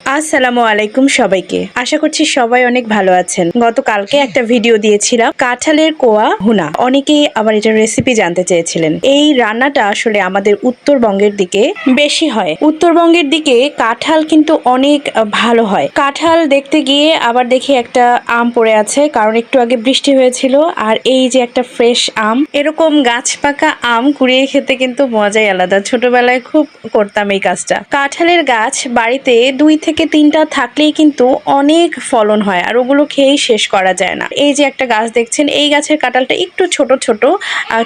আসসালামু আলাইকুম সবাইকে। আশা করছি সবাই অনেক ভালো আছেন। গতকালকে একটা ভিডিও দিয়েছিলাম, কাঁঠালের কোয়া হুনা অনেকেই আবার এটার রেসিপি জানতে চেয়েছিলেন। এই রান্নাটা আসলে আমাদের উত্তরবঙ্গের দিকে বেশি হয়। উত্তরবঙ্গের দিকে কাঁঠাল কিন্তু অনেক ভালো হয়। কাঁঠাল দেখতে গিয়ে আবার দেখি একটা আম পড়ে আছে, কারণ একটু আগে বৃষ্টি হয়েছিল, আর এই যে একটা ফ্রেশ আম, এরকম গাছ পাকা আম কুড়িয়ে খেতে কিন্তু মজাই আলাদা। ছোটবেলায় খুব করতাম এই কাজটা। কাঁঠালের গাছ বাড়িতে দুই থেকে তিনটা থাকলেই কিন্তু অনেক ফলন হয় আর ওগুলো খেয়েই শেষ করা যায় না। এই যে একটা গাছ দেখছেন, এই গাছের কাঁঠালটা একটু ছোট ছোট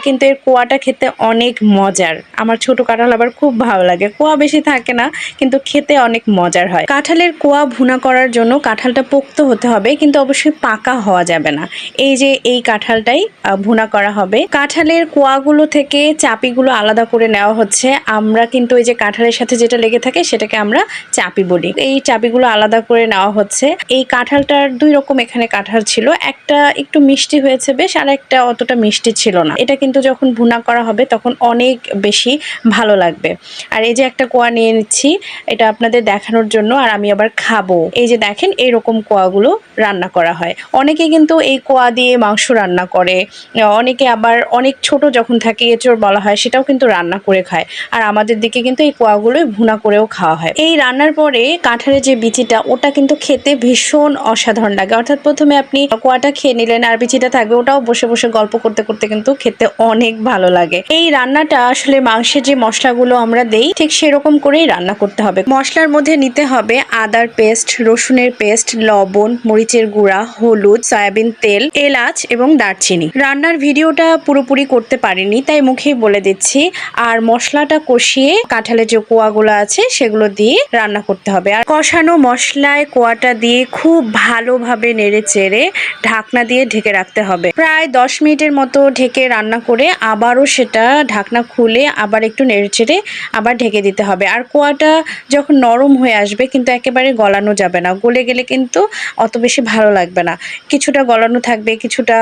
কিন্তু এর কোয়াটা খেতে অনেক মজার। আমার ছোট কাঁঠাল আবার খুব ভালো লাগে। কোয়া বেশি থাকে না, কিন্তু খেতে অনেক মজার হয়। কাঁঠালের কোয়া ভুনা করার জন্য কাঁঠালটা পোক্ত হতে হবে, কিন্তু অবশ্যই পাকা হওয়া যাবে না। এই যে এই কাঁঠালটাই ভুনা করা হবে। কাঁঠালের কোয়াগুলো থেকে চাপিগুলো আলাদা করে নেওয়া হচ্ছে। আমরা কিন্তু এই যে কাঁঠালের সাথে যেটা লেগে থাকে, সেটাকে আমরা চাপি বলি। এই চাপিগুলো আলাদা করে নেওয়া হচ্ছে। এই কাঁঠালটার দুই রকম এখানে কাঁঠাল ছিল। একটা একটু মিষ্টি হয়েছে বেশ, আর একটা অতটা মিষ্টি ছিল না। এটা কিন্তু যখন ভুনা করা হবে তখন অনেক বেশি ভালো লাগবে। আর এই যে একটা কোয়া নিয়ে নিচ্ছি, এটা আপনাদের দেখানোর জন্য, আর আমি আবার খাব। এই যে দেখেন এরকম কোয়াগুলো রান্না করা হয়। অনেকে কিন্তু এই কোয়া দিয়ে মাংস রান্না করে, অনেকে আবার অনেক ছোট যখন থাকে, এঁচড় বলা হয়, সেটাও কিন্তু রান্না করে খায়। আর আমাদের দিকে কিন্তু এই কোয়াগুলোই ভুনা করেও খাওয়া হয়। এই রান্নার পরে কাঁঠালের যে বিচিটা, ওটা কিন্তু খেতে ভীষণ অসাধারণ লাগে। অর্থাৎ প্রথমে আপনি কোয়াটা খেয়ে নিলেন আর বিচিটা থাকবে, ওটাও বসে বসে গল্প করতে করতে কিন্তু খেতে অনেক ভালো লাগে। এই রান্নাটা আসলে মাংসের যে মশলাগুলো আমরা দেই, ঠিক সেরকম করেই রান্না করতে হবে। মশলার মধ্যে নিতে হবে আদার পেস্ট, রসুনের পেস্ট, লবণ, মরিচের গুঁড়া, হলুদ, সয়াবিন তেল, এলাচ এবং দারচিনি। রান্নার ভিডিওটা পুরোপুরি করতে পারিনি, তাই মুখেই বলে দিচ্ছি, আর মশলাটা কষিয়ে কাঁঠালের যে কোয়াগুলো আছে, সেগুলো দিয়ে রান্না করতে হবে। আর কষানো মশলায় কোয়াটা দিয়ে খুব ভালোভাবে নেড়ে চেড়ে ঢাকনা দিয়ে ঢেকে রাখতে হবে। প্রায় দশ মিনিটের মতো ঢেকে রান্না করে আবারও সেটা ঢাকনা খুলে আবার একটু নেড়ে চেড়ে আবার ঢেকে দিতে হবে। আর কোয়াটা যখন নরম হয়ে আসবে কিন্তু একেবারে গলানো যাবে না। গলে গেলে কিন্তু অত বেশি ভালো লাগবে না। কিছুটা গলানো থাকবে, কিছুটা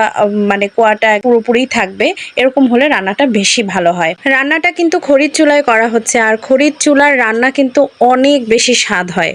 মানে কোয়াটা পুরোপুরি থাকবে, এরকম হলে রান্নাটা বেশি ভালো হয়। রান্নাটা কিন্তু খড়ির চুলায় করা হচ্ছে। আর খড়ির চুলার রান্না কিন্তু অনেক বেশি স্বাদ হয়।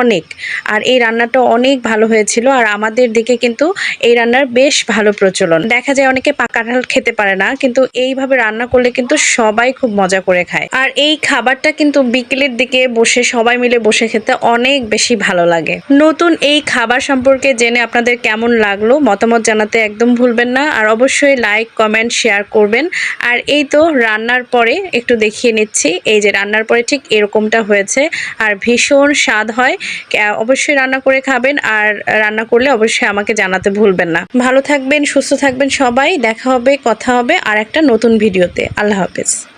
অনেক। আর এই রান্নাটা অনেক ভালো হয়েছিল আর আমাদের দিকে কিন্তু এই রান্নার বেশ ভালো প্রচলন। দেখা যায় অনেকে পাকা কাঁঠাল খেতে পারে না, কিন্তু এইভাবে রান্না করলে কিন্তু সবাই খুব মজা করে খায়। আর এই খাবারটা কিন্তু বিকেলের দিকে বসে, সবাই মিলে বসে খেতে অনেক বেশি ভালো লাগে। নতুন এই খাবার সম্পর্কে জেনে আপনাদের কেমন লাগল মতামত জানাতে একদম ভুলবেন না। আর অবশ্যই লাইক, কমেন্ট, শেয়ার করবেন। আর এই তো রান্নার পরে একটু দেখিয়ে নিচ্ছি। এই যে রান্নার পরে ঠিক এরকমটা হয়েছে। আর ভীষণ স্বাদ হয়। অবশ্যই রান্না করে খাবেন আর রান্না করলে অবশ্যই আমাকে জানাতে ভুলবেন না। ভালো থাকবেন, সুস্থ থাকবেন সবাই। দেখা হবে, কথা হবে আর একটা নতুন ভিডিওতে। আল্লাহ হাফেজ।